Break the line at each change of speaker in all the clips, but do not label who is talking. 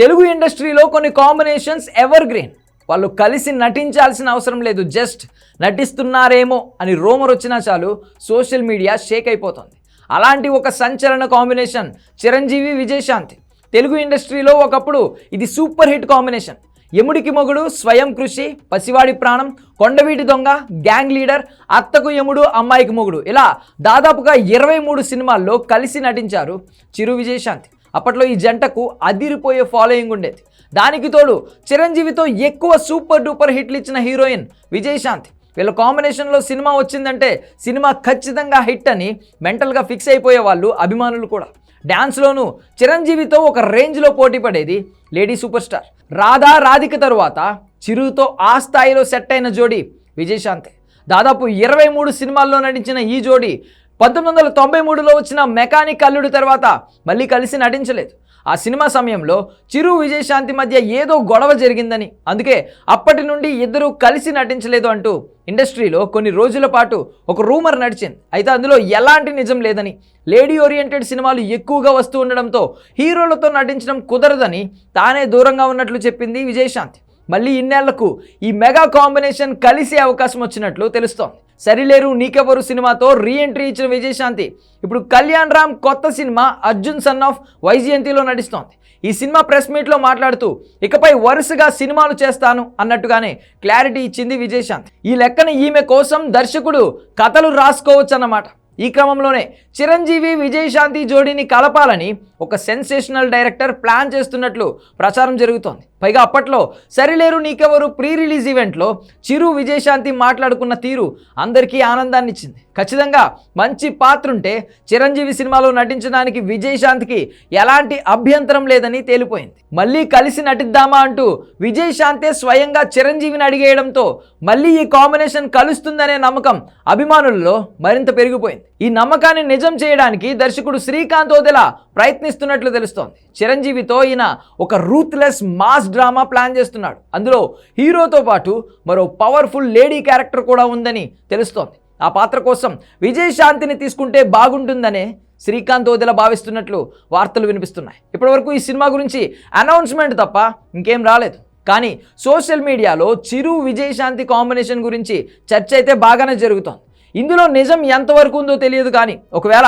తెలుగు ఇండస్ట్రీలో కొన్ని combinations ever green వాళ్ళు కలిసి నటించాల్సిన అవసరం లేదు జస్ట్ నటిస్తున్నారేమో అని రోమర్ వచ్చినా చాలు సోషల్ మీడియా షేక్ అయిపోతుంది. అలాంటి ఒక సంచలన కాంబినేషన్ చిరంజీవి విజయశాంతి. తెలుగు ఇండస్ట్రీలో ఒకప్పుడు ఇది సూపర్ హిట్ కాంబినేషన్. యముడికి మొగుడు స్వయం కృషి పసివాడి ప్రాణం కొండవీటి దొంగ గ్యాంగ్ లీడర్ అత్తకు యముడు అమ్మాయికి మొగుడు ఇలా దాదాపుగా ఇరవై మూడు సినిమాల్లో కలిసి నటించారు చిరు విజయశాంతి. అప్పట్లో ఈ జంటకు అదిరిపోయే ఫాలోయింగ్ ఉండేది. దానికి తోడు చిరంజీవితో ఎక్కువ సూపర్ డూపర్ హిట్లు ఇచ్చిన హీరోయిన్ విజయశాంతి. వీళ్ళ కాంబినేషన్లో సినిమా వచ్చిందంటే సినిమా ఖచ్చితంగా హిట్ అని మెంటల్గా ఫిక్స్ అయిపోయే వాళ్ళు అభిమానులు కూడా. డ్యాన్స్లోనూ చిరంజీవితో ఒక రేంజ్లో పోటీ పడేది lady super star. Radha Radhika తరువాత చిరుతో ఆ స్థాయిలో సెట్ అయిన జోడీ విజయశాంతి. దాదాపు ఇరవై మూడు సినిమాల్లో నటించిన ఈ జోడీ పంతొమ్మిది వందల తొంభై మూడులో వచ్చిన మెకానిక్ అల్లుడు తర్వాత మళ్ళీ కలిసి నటించలేదు. ఆ సినిమా సమయంలో చిరు విజయశాంతి మధ్య ఏదో గొడవ జరిగిందని అందుకే అప్పటి నుండి ఇద్దరూ కలిసి నటించలేదు అంటూ ఇండస్ట్రీలో కొన్ని రోజుల పాటు ఒక రూమర్ నడిచింది. అయితే అందులో ఎలాంటి నిజం లేదని లేడీ ఓరియంటెడ్ సినిమాలు ఎక్కువగా వస్తూ ఉండడంతో హీరోలతో నటించడం కుదరదని తానే దూరంగా ఉన్నట్లు చెప్పింది విజయశాంతి. మళ్ళీ ఇన్నేళ్ళకు ఈ మెగా కాంబినేషన్ కలిసే అవకాశం వచ్చినట్లు తెలుస్తోంది. సరిలేరు నీకెవరు సినిమాతో రీ ఎంట్రీ ఇచ్చిన విజయశాంతి. ఇప్పుడు కళ్యాణ్ రామ్ కొత్త సినిమా అర్జున్ సన్ ఆఫ్ వైజయంతిలో నటిస్తోంది. ఈ సినిమా ప్రెస్ మీట్లో మాట్లాడుతూ ఇకపై వరుసగా సినిమాలు చేస్తాను అన్నట్టుగానే క్లారిటీ ఇచ్చింది విజయశాంతి. ఈ లెక్కన ఈమె కోసం దర్శకుడు కథలు రాసుకోవచ్చు అన్నమాట ఈ క్రమంలోనే చిరంజీవి విజయశాంతి జోడీని కలపాలని ఒక సెన్సేషనల్ డైరెక్టర్ ప్లాన్ చేస్తున్నట్లు ప్రచారం జరుగుతోంది. పైగా అప్పట్లో సరిలేరు నీకెవరు ప్రీ రిలీజ్ ఈవెంట్లో చిరు విజయశాంతి మాట్లాడుకున్న తీరు అందరికీ ఆనందాన్ని ఇచ్చింది ఖచ్చితంగా మంచి పాత్ర ఉంటే చిరంజీవి సినిమాలో నటించడానికి విజయశాంతికి ఎలాంటి అభ్యంతరం లేదని తేలిపోయింది. మళ్ళీ కలిసి నటిద్దామా అంటూ విజయశాంతే స్వయంగా చిరంజీవిని అడిగేయడంతో మళ్ళీ ఈ కాంబినేషన్ కలుస్తుందనే నమ్మకం అభిమానులలో మరింత పెరిగిపోయింది. ఈ నమ్మకాన్ని నిజం చేయడానికి దర్శకుడు శ్రీకాంత్ ఓదెలా ప్రయత్నిస్తున్నట్లు తెలుస్తోంది. చిరంజీవితో ఈయన ఒక రూత్లెస్ మాస్ డ్రామా ప్లాన్ చేస్తున్నాడు. అందులో హీరోతో పాటు మరో పవర్ఫుల్ లేడీ క్యారెక్టర్ కూడా ఉందని తెలుస్తోంది. ఆ పాత్ర కోసం విజయశాంతిని తీసుకుంటే బాగుంటుందనే శ్రీకాంత్ ఓదెల భావిస్తున్నట్లు వార్తలు వినిపిస్తున్నాయి. ఇప్పటివరకు ఈ సినిమా గురించి అనౌన్స్మెంట్ తప్ప ఇంకేం రాలేదు. కానీ సోషల్ మీడియాలో చిరు విజయశాంతి కాంబినేషన్ గురించి చర్చ అయితే బాగానే జరుగుతోంది. ఇందులో నిజం ఎంతవరకు ఉందో తెలియదు కానీ ఒకవేళ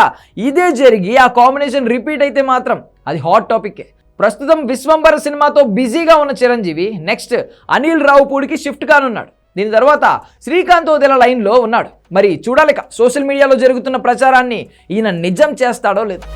ఇదే జరిగి ఆ కాంబినేషన్ రిపీట్ అయితే మాత్రం అది హాట్ టాపిక్కే. ప్రస్తుతం విశ్వంబర సినిమాతో బిజీగా ఉన్న చిరంజీవి నెక్స్ట్ అనిల్ రావుపూడికి షిఫ్ట్ కానున్నాడు. దీని తర్వాత శ్రీకాంత్ ఓదెల లైన్లో ఉన్నాడు. మరి చూడాలిక సోషల్ మీడియాలో జరుగుతున్న ప్రచారాన్ని ఈయన నిజం చేస్తాడో లేదో.